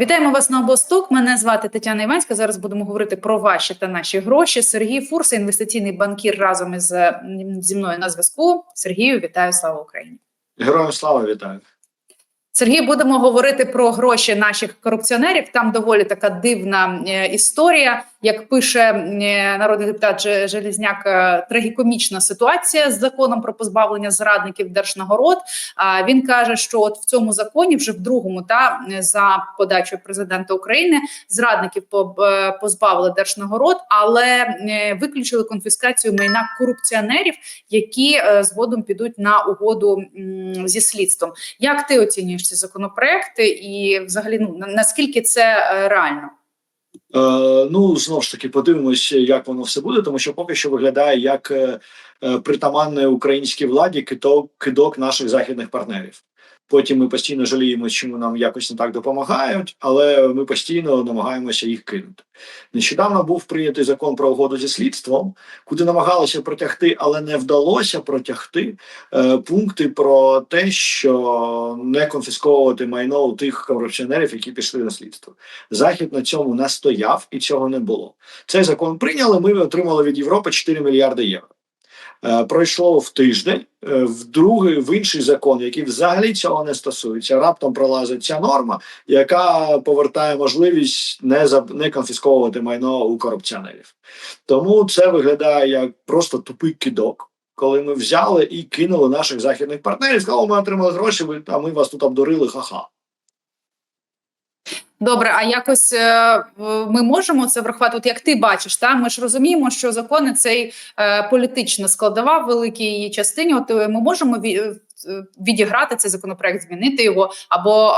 Вітаємо вас на обосток. Мене звати Тетяна Іванська. Зараз будемо говорити про ваші та наші гроші. Сергій Фурса, інвестиційний банкір, разом із зі мною на зв'язку. Сергію, вітаю, слава Україні. Героям слава вітаю. Сергій, будемо говорити про гроші наших корупціонерів. Там доволі така дивна е, історія. Як пише е, народний депутат Же- Желізняк, е, трагікомічна ситуація з законом про позбавлення зрадників держнагород. А він каже, що от в цьому законі, вже в другому, та за подачою президента України, зрадників позбавили держнагород, але виключили конфіскацію майна корупціонерів, які згодом підуть на угоду зі слідством. Як ти оцінюєш ці законопроекти, і взагалі ну наскільки це е, реально? Е, ну знову ж таки, подивимося, як воно все буде, тому що поки що виглядає як е, е, притаманне українській владі кидок, кидок наших західних партнерів. Потім ми постійно жаліємо, чому нам якось не так допомагають, але ми постійно намагаємося їх кинути. Нещодавно був прийнятий закон про угоду зі слідством, куди намагалися протягти, але не вдалося протягти е, пункти про те, що не конфісковувати майно у тих корупціонерів, які пішли на слідство. Захід на цьому не стояв і цього не було. Цей закон прийняли. Ми отримали від Європи 4 мільярди євро. Е, Пройшло в тиждень, е, в другий в інший закон, який взагалі цього не стосується. Раптом пролазить ця норма, яка повертає можливість не за не конфісковувати майно у корупціонерів. Тому це виглядає як просто тупий кидок. Коли ми взяли і кинули наших західних партнерів, сказали, ми отримали гроші, а ми вас тут обдурили, ха-ха. Добре, а якось е, ми можемо це врахувати? От як ти бачиш, та ми ж розуміємо, що закони цей е, політична складова в великій її частині. От е, ми можемо ві- відіграти цей законопроект, змінити його, або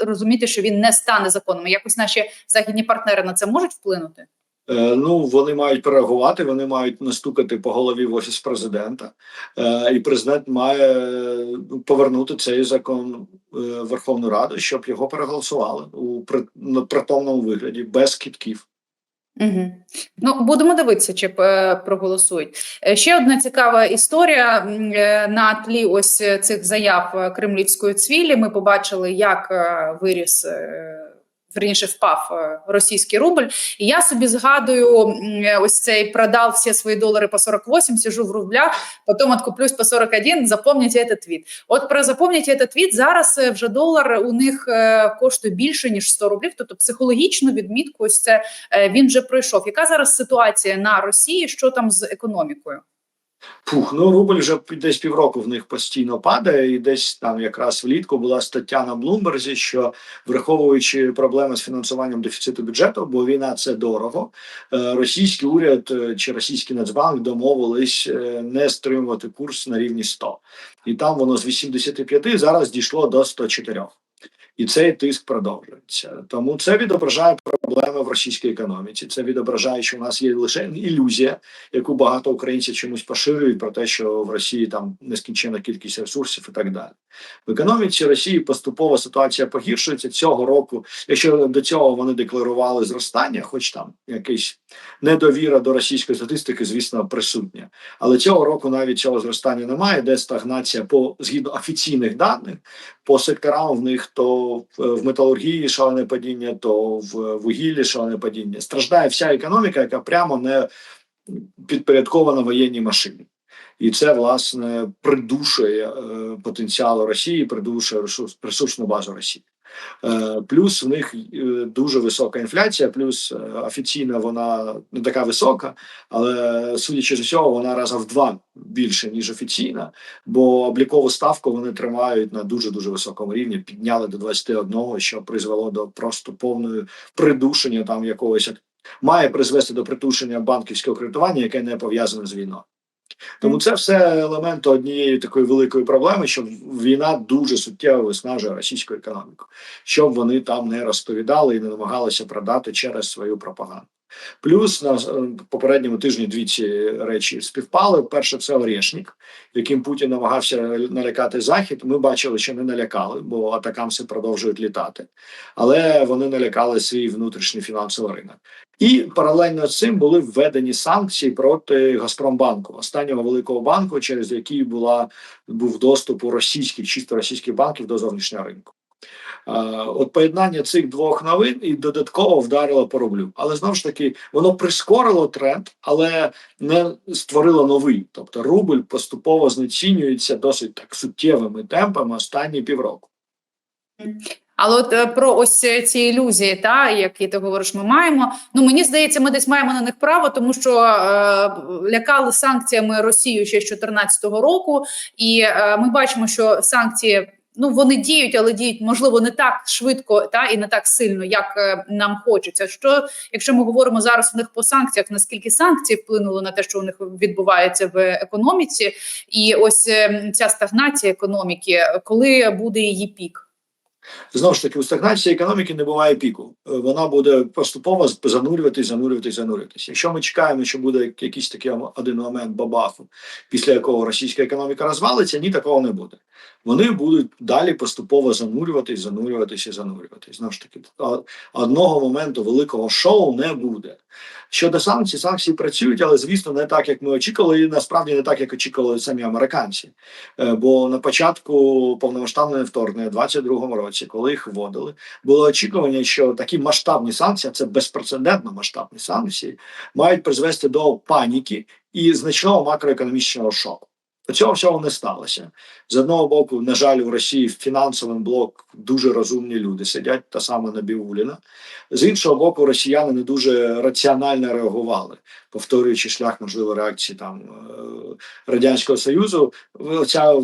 розуміти, що він не стане законом. Якось наші західні партнери на це можуть вплинути. Е, Ну, вони мають переагувати, вони мають настукати по голові в офіс президента, е, і президент має е, повернути цей закон е, в Верховну Раду, щоб його переголосували у притомному вигляді без кітків. Угу. Ну будемо дивитися, чи проголосують. Ще одна цікава історія на тлі ось цих заяв кремлівської цвілі. Ми побачили, як виріс. Верніше впав е, російський рубль, і я собі згадую е, ось цей продав всі свої долари по 48, сижу в рублях, потім откуплюсь по 41, запомніть этот твіт. От про запомніть этот твіт зараз е, вже долар у них коштує більше ніж 100 рублів. Тобто психологічну відмітку, ось це він вже пройшов. Яка зараз ситуація на Росії? Що там з економікою? Фух, ну рубль вже десь півроку в них постійно падає, і десь там якраз влітку була стаття на Блумберзі, що враховуючи проблеми з фінансуванням дефіциту бюджету, бо війна це дорого. е, Російський уряд е, чи російський нацбанк домовились е, не стримувати курс на рівні 100. і там воно з 85 зараз дійшло до 104. І цей тиск продовжується. Тому це відображає проблеми в російській економіці. Це відображає, що в нас є лише ілюзія, яку багато українців чомусь поширюють про те, що в Росії там нескінченна кількість ресурсів і так далі. В економіці Росії поступово ситуація погіршується цього року. Якщо до цього вони декларували зростання, хоч там якийсь недовіра до російської статистики, звісно, присутня. Але цього року навіть цього зростання немає, де стагнація по згідно офіційних даних по секторам в них то в, металургії шалене падіння, то в вугіллі шалене падіння. Страждає вся економіка, яка прямо не підпорядкована воєнній машині. І це власне придушує е, потенціал Росії, придушує ресурс, ресурсну базу Росії. Е, плюс в них е, дуже висока інфляція, плюс е, офіційно вона не така висока, але судячи з усього, вона раза в два більше ніж офіційна, бо облікову ставку вони тримають на дуже дуже високому рівні, підняли до 21, що призвело до просто повної придушення там якогось має призвести до придушення банківського кредитування, яке не пов'язане з війною. Тому це все елементи однієї такої великої проблеми, що війна дуже суттєво виснажує російську економіку, щоб вони там не розповідали і не намагалися продати через свою пропаганду. Плюс на е, попередньому тижні дві ці речі співпали. Перше, це Орешник, яким Путін намагався налякати захід. Ми бачили, що не налякали, бо атакамси продовжують літати, але вони налякали свій внутрішній фінансовий ринок. І паралельно з цим були введені санкції проти Газпромбанку, останнього великого банку, через який була був доступ у російських чисто російських банків до зовнішнього ринку. От поєднання цих двох новин і додатково вдарило по рублю. Але знову ж таки, воно прискорило тренд, але не створило новий. Тобто рубль поступово знецінюється досить так суттєвими темпами останні півроку. Але от е, про ось е, ці ілюзії, та які ти говориш, ми маємо. Ну мені здається, ми десь маємо на них право, тому що е, лякали санкціями Росію ще з 2014 року, і е, ми бачимо, що санкції. Ну, вони діють, але діють можливо не так швидко, та і не так сильно, як е, нам хочеться. Що якщо ми говоримо зараз у них по санкціях, наскільки санкції вплинули на те, що у них відбувається в економіці, і ось е, ця стагнація економіки, коли буде її пік? Знову ж таки, у стагнації економіки не буває піку. Е, Вона буде поступово занурюватись, занурюватись, занурюватись. Якщо ми чекаємо, що буде якийсь такий один момент бабаху, після якого російська економіка розвалиться, ні такого не буде. Вони будуть далі поступово занурюватись, занурюватись і занурюватись. Знову ж таки, одного моменту великого шоу не буде. Щодо санкцій, санкції працюють, але звісно, не так, як ми очікували, і насправді не так, як очікували самі американці. Е, Бо на початку повномасштабної вторгнення, в 22-му році, коли їх вводили, було очікування, що такі масштабні санкції, це безпрецедентно масштабні санкції, мають призвести до паніки і значного макроекономічного шоку. Цього всього не сталося. З одного боку, на жаль, у Росії фінансовий блок дуже розумні люди сидять, та саме Набіуліна. З іншого боку, росіяни не дуже раціонально реагували, повторюючи шлях, можливо, реакції там е, Радянського Союзу. Ця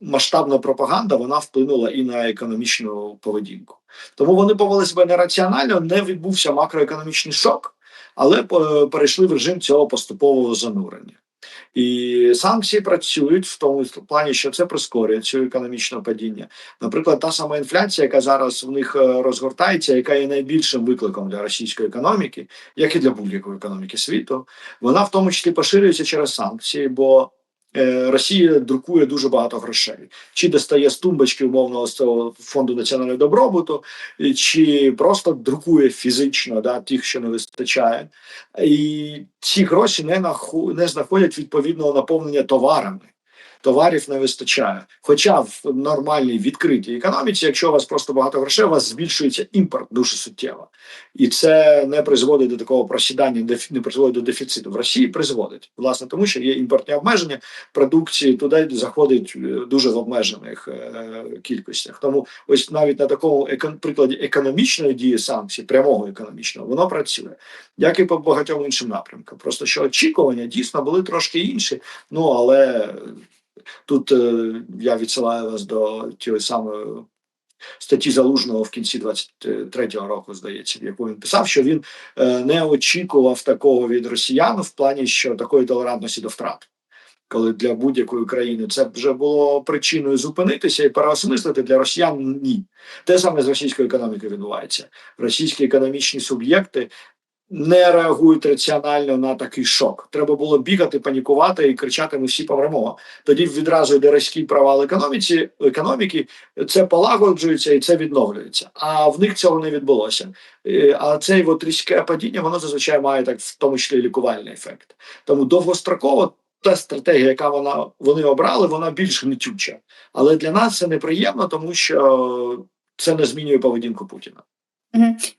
масштабна пропаганда вона вплинула і на економічну поведінку. Тому вони повели себе нераціонально, не відбувся макроекономічний шок, але перейшли в режим цього поступового занурення. І санкції працюють в тому плані, що це прискорює цю економічне падіння. Наприклад, та сама інфляція, яка зараз в них е, розгортається, яка є найбільшим викликом для російської економіки, як і для будь-якої економіки світу, вона в тому числі поширюється через санкції, бо Росія друкує дуже багато грошей, чи достає з тумбочки умовного з цього фонду національного добробуту, чи просто друкує фізично да, тих, що не вистачає, і ці гроші не наху, не знаходять відповідного наповнення товарами. Товарів не вистачає. Хоча в нормальній відкритій економіці, якщо у вас просто багато грошей, у вас збільшується імпорт дуже суттєво, і це не призводить до такого просідання, не призводить до дефіциту. В Росії призводить власне, тому що є імпортні обмеження продукції, туди заходить е, дуже в обмежених е, кількостях. Тому ось навіть на такому прикладі економічної дії санкцій, прямого економічного, воно працює, як і по багатьом іншим напрямкам. Просто що очікування дійсно були трошки інші, ну але. Тут е, я відсилаю вас до тієї самої статті залужного в кінці 23-го року, здається, в яку він писав, що він е, не очікував такого від росіян в плані, що такої толерантності до втрат. Коли для будь-якої країни це вже було причиною зупинитися і переосмислити для росіян ні. Те саме з російською економікою відбувається. Російські економічні суб'єкти не реагують раціонально на такий шок. Треба було бігати, панікувати і кричати: Ми всі помремо. Тоді відразу йде різкий провал економіці економіки. Це полагоджується і це відновлюється. А в них цього не відбулося. Е, а цей от різке падіння воно зазвичай має так в тому числі лікувальний ефект. Тому довгостроково. Та стратегія, яка вона вони обрали, вона більш гнетюча. Але для нас це неприємно, тому що це не змінює поведінку Путіна.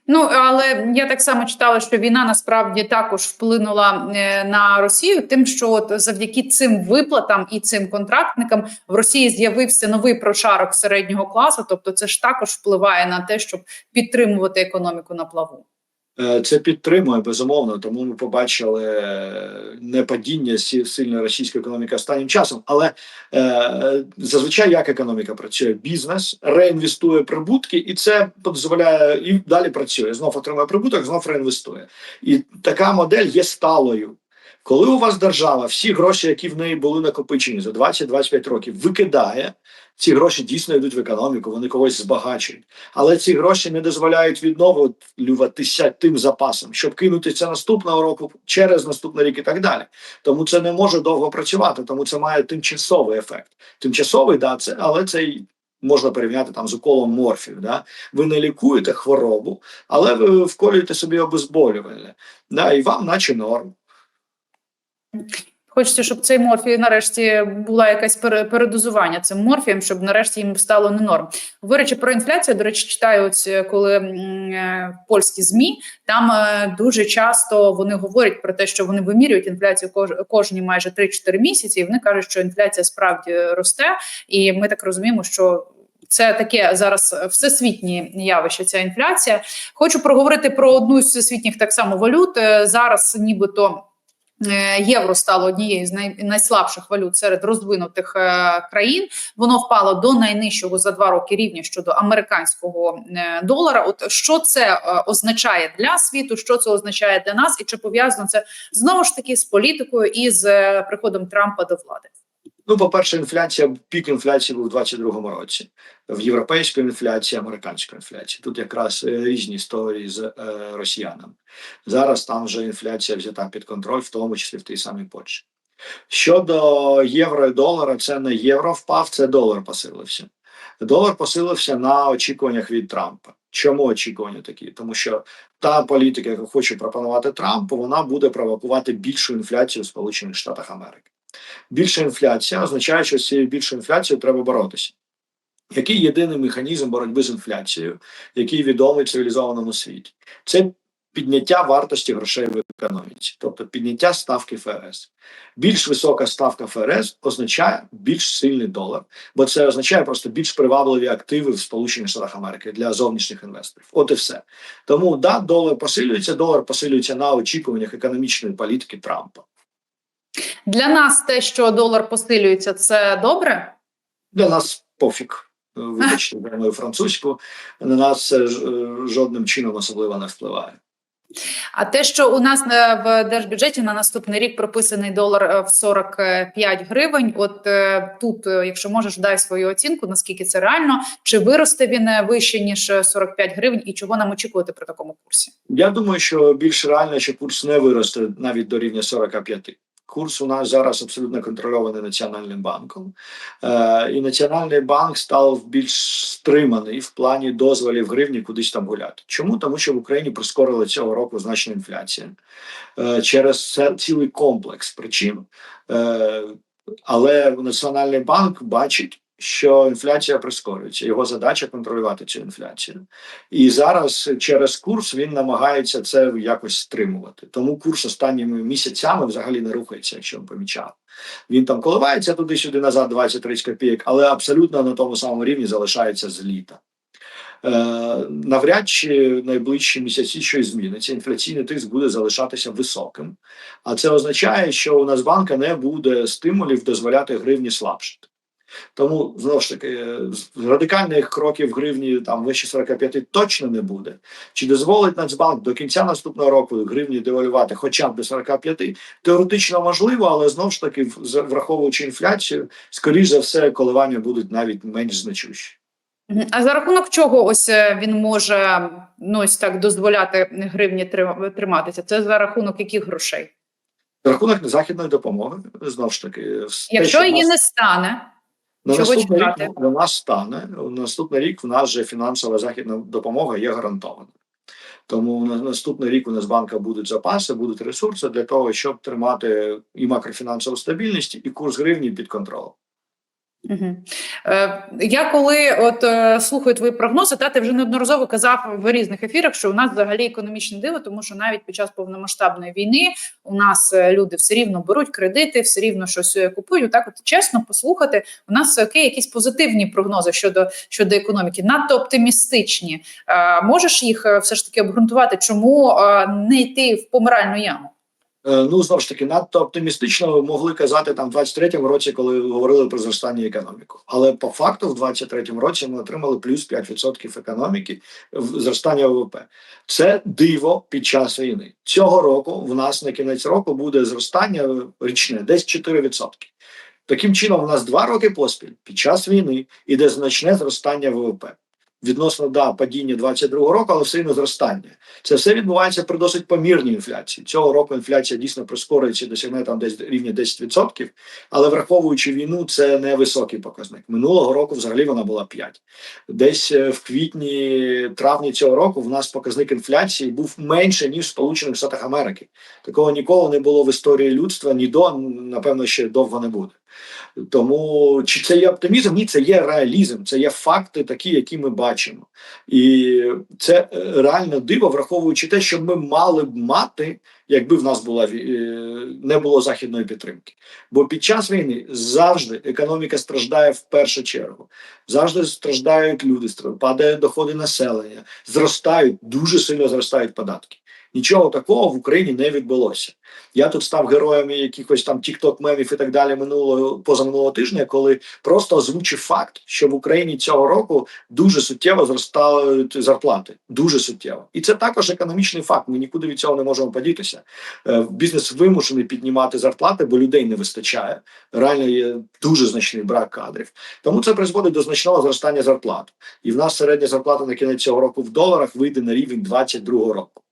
Ну але я так само читала, що війна насправді також вплинула е, на Росію, тим, що от завдяки цим виплатам і цим контрактникам в Росії з'явився новий прошарок середнього класу. Тобто, це ж також впливає на те, щоб підтримувати економіку на плаву. Е, це підтримує безумовно, тому ми побачили е, не падіння сильної російської економіки останнім часом. Але е, зазвичай як економіка працює? Бізнес реінвестує прибутки, і це дозволяє і далі працює. Знов отримує прибуток, знов реінвестує. І така модель є сталою. Коли у вас держава всі гроші, які в неї були накопичені за 20-25 років, викидає. Ці гроші дійсно йдуть в економіку, вони когось збагачують. Але ці гроші не дозволяють відновлюватися тим запасом, щоб кинути це наступного року через наступний рік і так далі. Тому це не може довго працювати, тому це має тимчасовий ефект. Тимчасовий, да, це, але це можна порівняти там з уколом морфію. Да? Ви не лікуєте хворобу, але ви вколюєте собі обезболювальне. Да, І вам, наче норм. Хочеться, щоб цей морфій нарешті була якась пере- передозування цим морфієм, щоб нарешті їм стало не норм. Говорячи про інфляцію, до речі, читаю, е, коли е, польські змі там е, дуже часто вони говорять про те, що вони вимірюють інфляцію кож, кожні майже 3-4 місяці, і вони кажуть, що інфляція справді росте, і ми так розуміємо, що. Це таке зараз всесвітнє явище. Ця інфляція. Хочу проговорити про одну з всесвітніх так само валют. Зараз, нібито. Е, Євро стало однією з най, найслабших валют серед розвинутих е, країн. Воно впало до найнижчого за два роки рівня щодо американського е, долара. От що це означає для світу? Що це означає для нас, і чи пов'язано це знову ж таки з політикою і з приходом Трампа до влади? Ну, по-перше, інфляція, пік інфляції був у 22-му році. В європейської інфляції, американської інфляції. Тут якраз е, різні історії з е, росіянами. Зараз там вже інфляція взята під контроль, в тому числі в тій самій Польщі. Щодо євро і долара, це не євро впав, це долар посилився. Долар посилився на очікуваннях від Трампа. Чому очікування такі? Тому що та політика, яку хоче пропонувати Трамп, вона буде провокувати більшу інфляцію в Сполучених Штатах Америки. Більша інфляція означає, що з цією більшою інфляцією треба боротися. Який єдиний механізм боротьби з інфляцією, який відомий в цивілізованому світі? Це підняття вартості грошей в економіці, тобто підняття ставки ФРС. Більш висока ставка ФРС означає більш сильний долар, бо це означає просто більш привабливі активи в Сполучених Штатах Америки для зовнішніх інвесторів. От і все. Тому да, долар посилюється, долар посилюється на очікуваннях економічної політики Трампа. Для нас те, що долар посилюється, це добре. Для нас пофіг. Вибачте, за мою французьку. На нас це е, жодним чином особливо не впливає. А те, що у нас е, в держбюджеті на наступний рік прописаний долар е, в 45 гривень. От е, тут, е, якщо можеш, дай свою оцінку, наскільки це реально, чи виросте він е, вище ніж е, 45 гривень, і чого нам очікувати при такому курсі? Я думаю, що більш реально, що курс не виросте навіть до рівня 45. Курс у нас зараз абсолютно контрольований Національним банком, е, і Національний банк став більш стриманий в плані дозволів гривні кудись там гуляти. Чому? Тому що в Україні прискорила цього року значна інфляція е, через цілий комплекс причин. Е, але Національний банк бачить, що інфляція прискорюється. Його задача контролювати цю інфляцію. І зараз через курс він намагається це якось стримувати. Тому курс останніми місяцями взагалі не рухається, якщо ви помічали. Він там коливається туди-сюди назад 20-30 копійок, але абсолютно на тому самому рівні залишається з літа. Е, навряд чи найближчі місяці щось зміниться. Інфляційний тиск буде залишатися високим, а це означає, що у Нацбанка не буде стимулів дозволяти гривні слабшити. Тому знову ж таки радикальних кроків гривні там вище 45 точно не буде. Чи дозволить Нацбанк до кінця наступного року гривні девалювати хоча б до 45? Теоретично можливо, але знову ж таки, враховуючи інфляцію, скоріш за все, коливання будуть навіть менш значущі. А за рахунок чого ось е, він може ну ось так дозволяти гривні трим- триматися? Це за рахунок яких грошей? За рахунок західної допомоги знову ж таки, Якщо її нас- не стане, на чого наступний чекати? рік у нас стане на наступний рік. В нас вже фінансова західна допомога є гарантована. Тому на наступний рік у нас банка будуть запаси, будуть ресурси для того, щоб тримати і макрофінансову стабільність, і курс гривні під контролем. Угу. Я коли от е, слухаю твої прогнози, та ти вже неодноразово казав в різних ефірах, що у нас взагалі економічне диво, тому що навіть під час повномасштабної війни у нас е, люди все рівно беруть кредити, все рівно щось купують. Так, от чесно послухати, у нас окей, якісь позитивні прогнози щодо щодо економіки, надто оптимістичні. Можеш їх все ж таки обґрунтувати, чому не йти в помиральну яму? Е, Ну знову ж таки, надто оптимістично могли казати там в 23-му році, коли говорили про зростання економіки. Але по факту, в 23-му році ми отримали плюс 5% економіки зростання ВВП. Це диво під час війни. Цього року в нас на кінець року буде зростання річне, десь 4%. Таким чином, у нас два роки поспіль під час війни іде значне зростання ВВП. Відносно да падіння 22 року, але все одно зростання. Це все відбувається при досить помірній інфляції. Цього року інфляція дійсно прискорюється, досягне там десь рівня 10%, але враховуючи війну, це не високий показник. Минулого року взагалі вона була 5. Десь е, в квітні, травні цього року в нас показник інфляції був менше ніж в Сполучених Штатах Америки. Такого ніколи не було в історії людства, ні до напевно ще довго не буде. Тому чи це є оптимізм? Ні, це є реалізм, це є факти, такі, які ми бачимо, і це е, реально диво, враховуючи те, що ми мали б мати, якби в нас була е, не було західної підтримки. Бо під час війни завжди економіка страждає в першу чергу. Завжди страждають люди, падають доходи населення, зростають дуже сильно зростають податки. Нічого такого в Україні не відбулося. Я тут став героєм якихось там тікток мемів і так далі минулого позаминулого тижня, коли просто озвучив факт, що в Україні цього року дуже суттєво зростають зарплати. Дуже суттєво, і це також економічний факт. Ми нікуди від цього не можемо подітися. Е, Бізнес вимушений піднімати зарплати, бо людей не вистачає. Реально є дуже значний брак кадрів. Тому це призводить до значного зростання зарплат. І в нас середня зарплата на кінець цього року в доларах вийде на рівень 22 року.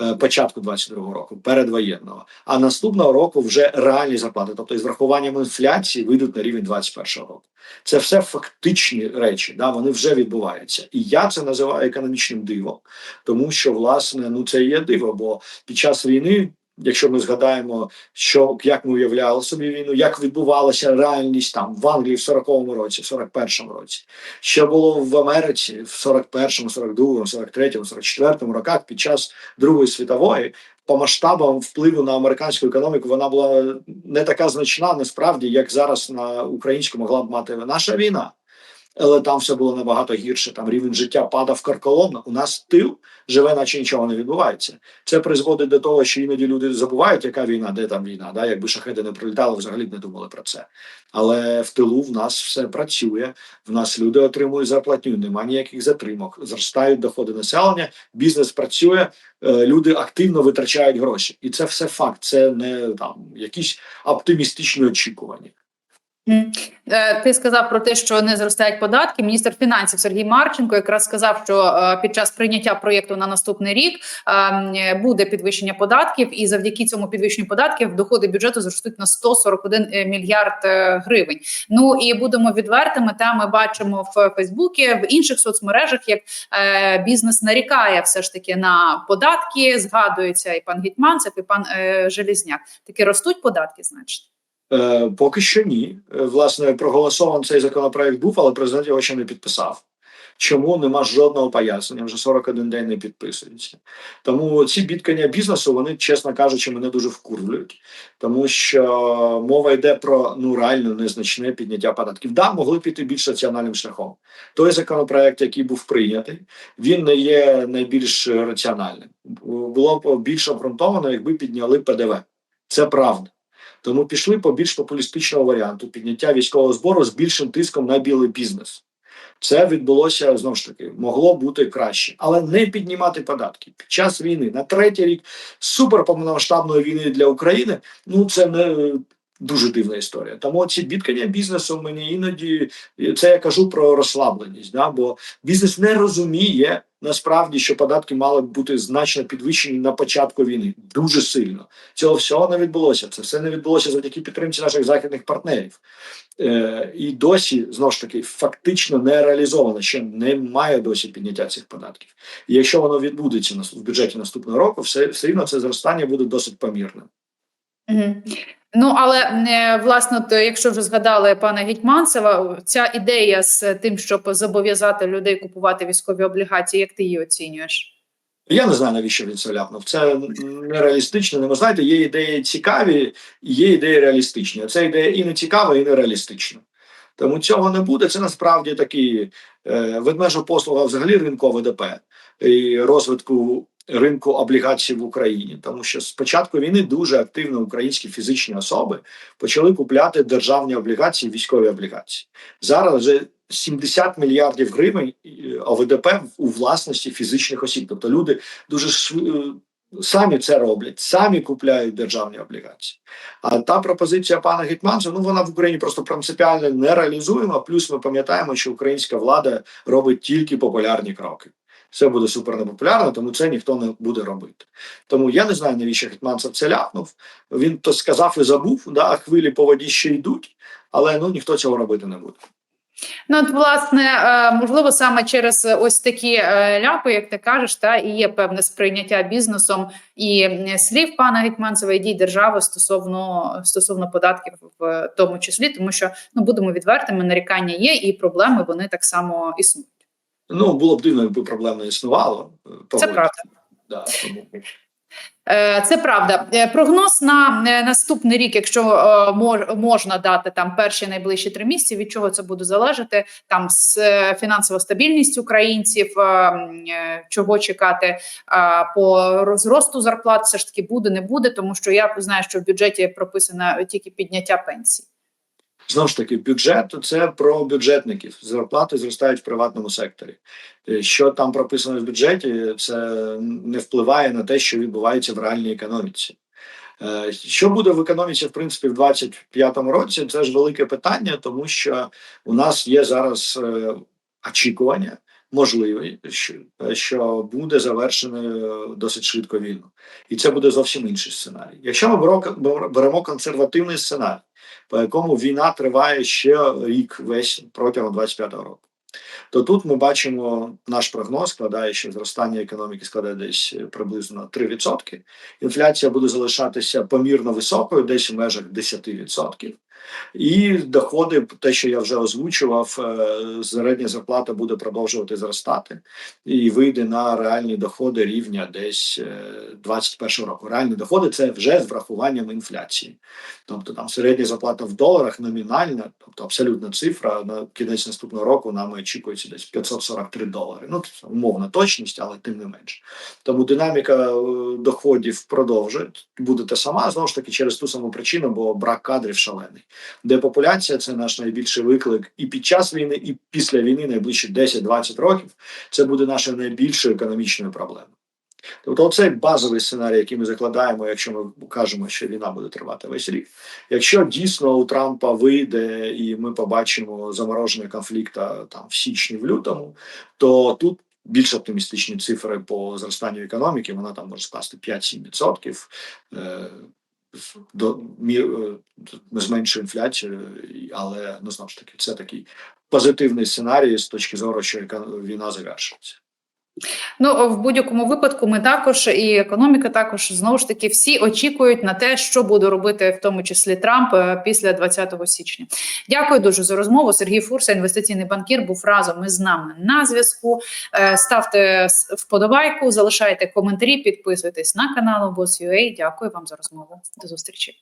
Е, Початку 22-го року, передвоєнного, а наступного року вже реальні зарплати, тобто із врахуванням інфляції, вийдуть на рівень 21-го року. Це все фактичні речі, да, вони вже відбуваються. І я це називаю економічним дивом, тому що власне ну це є диво. Бо під час війни, якщо ми згадаємо, що як ми уявляли собі війну, як відбувалася реальність там в Англії в 40-му році, в 41-му році, що було в Америці в 41-му, 42-му, 43-му, 44-му роках під час Другої світової. По масштабам впливу на американську економіку вона була не така значна, насправді, як зараз на українську могла б мати наша війна. Але там все було набагато гірше. Там рівень життя падав карколомно. У нас тил живе, наче нічого не відбувається. Це призводить до того, що іноді люди забувають, яка війна, де там війна. Да? Якби шахеди не прилітали, взагалі б не думали про це. Але в тилу в нас все працює. В нас люди отримують зарплатню, немає ніяких затримок. Зростають доходи населення, бізнес працює, е, люди активно витрачають гроші, і це все факт. Це не там якісь оптимістичні очікування. Е, Ти сказав про те, що не зростають податки. Міністр фінансів Сергій Марченко якраз сказав, що е, під час прийняття проєкту на наступний рік е, буде підвищення податків, і завдяки цьому підвищенню податків доходи бюджету зростуть на 141 мільярд гривень. Ну і будемо відвертими. Та ми бачимо в Фейсбуці, в інших соцмережах, як бізнес нарікає все ж таки на податки. Згадується і пан Гетьманцев, і пан Желізняк. Таки ростуть податки, значить. Е, поки що ні. Е, Власне, проголосований цей законопроект був, але президент його ще не підписав. Чому нема жодного пояснення? Вже 41 день не підписується. Тому ці бідкання бізнесу, вони, чесно кажучи, мене дуже вкурвлюють, тому що мова йде про ну реально незначне підняття податків. Да, могли піти більш раціональним шляхом. Той законопроект, який був прийнятий, він не є найбільш раціональним. Було б більш обґрунтовано, якби підняли ПДВ. Це правда. Тому пішли по більш популістичного варіанту підняття військового збору з більшим тиском на білий бізнес. Це відбулося знову ж таки, могло бути краще, але не піднімати податки під час війни на третій рік суперповномасштабної війни для України. Ну це не дуже дивна історія. Тому ці бідкання бізнесу мені іноді це я кажу про розслабленість. Да? Бо бізнес не розуміє насправді, що податки мали б бути значно підвищені на початку війни. Дуже сильно цього всього не відбулося. Це все не відбулося завдяки підтримці наших західних партнерів. Е, і досі знову ж таки фактично не реалізовано. Ще немає досі підняття цих податків. І якщо воно відбудеться в бюджеті наступного року, все, все рівно це зростання буде досить помірним. Мгм. Ну але е, власне, от, якщо вже згадали пана Гетьманцева, ця ідея з тим, щоб зобов'язати людей купувати військові облігації, як ти її оцінюєш? Я не знаю, навіщо він це ляпнув. Це нереалістично. Не знаєте, є ідеї цікаві, є ідеї реалістичні. А Це ідея і не цікава, і не реалістична. Тому цього не буде. Це насправді такий е, ведмежа послуга взагалі ринку ВДП і розвитку ринку облігацій в Україні. Тому що з початку війни дуже активно українські фізичні особи почали купляти державні облігації, військові облігації. Зараз вже 70 мільярдів гривень е, ОВДП у власності фізичних осіб. Тобто люди дуже е, самі це роблять, самі купляють державні облігації. А та пропозиція пана Гетьманцева, ну вона в Україні просто принципіально не реалізуєма. Плюс ми пам'ятаємо, що українська влада робить тільки популярні кроки. Це буде супер непопулярно, тому це ніхто не буде робити. Тому я не знаю, навіщо Гетьманцев це ляпнув. Він то сказав і забув, да, хвилі по воді ще йдуть, але ну ніхто цього робити не буде. Ну, от, власне, е, можливо, саме через ось такі е, ляпи, як ти кажеш, та і є певне сприйняття бізнесом і слів пана Гетьманцева і дій держави стосовно стосовно податків, в тому числі, тому що ну будемо відвертими, нарікання є, і проблеми вони так само існують. Ну було б дивно, якби проблем не існувало. Це правда. Да, тому. Це правда. Прогноз на е, наступний рік, якщо е, можна дати там перші найближчі три місяці, від чого це буде залежати? Там с- е, фінансова стабільність українців, чого чекати по розросту зарплат, все ж таки буде, не буде, тому що я знаю, що в бюджеті прописано тільки підняття пенсій. Знову ж таки, бюджет це про бюджетників. Зарплати зростають в приватному секторі. Е, Що там прописано в бюджеті, це не впливає на те, що відбувається в реальній економіці. Е, Що буде в економіці, в принципі, в 2025 році, це ж велике питання, тому що у нас є зараз е, очікування. Можливі, що, буде завершено досить швидко війну, і це буде зовсім інший сценарій. Якщо ми беремо консервативний сценарій, по якому війна триває ще рік весь протягом 25-го року. То тут ми бачимо наш прогноз складає, що зростання економіки складає десь е, приблизно 3%. Інфляція буде залишатися помірно високою, десь в межах 10%. І доходи, те, що я вже озвучував, е, середня зарплата буде продовжувати зростати і вийде на реальні доходи рівня десь е, 21 року. Реальні доходи це вже з врахуванням інфляції. Тобто там середня зарплата в доларах номінальна, тобто абсолютна цифра на кінець наступного року нам очікується десь 543 долари. Ну це умовна точність, але тим не менше. Тому динаміка е, доходів продовжує буде те сама знову ж таки через ту саму причину, бо брак кадрів шалений. Депопуляція це наш найбільший виклик і під час війни, і після війни найближчі 10-20 років. Це буде нашою найбільшою економічною проблемою. Тобто, цей базовий сценарій, який ми закладаємо, якщо ми кажемо, що війна буде тривати весь рік. Якщо дійсно у Трампа вийде і ми побачимо замороження конфлікту там в січні, в лютому, то тут більш оптимістичні цифри по зростанню економіки, вона там може скласти 5-7%. Е, до мір зменшує ми зменшуємо інфляцію, але ну знову ж таки, це такий позитивний сценарій з точки зору, що яка війна завершиться. Ну в будь-якому випадку, ми також і економіка також знову ж таки всі очікують на те, що буде робити в тому числі Трамп е, після 20 січня. Дякую дуже за розмову. Сергій Фурса, інвестиційний банкір, був разом із нами на зв'язку. Е, Ставте вподобайку, залишайте коментарі, підписуйтесь на канал Обоз.ua. Дякую вам за розмову. До зустрічі.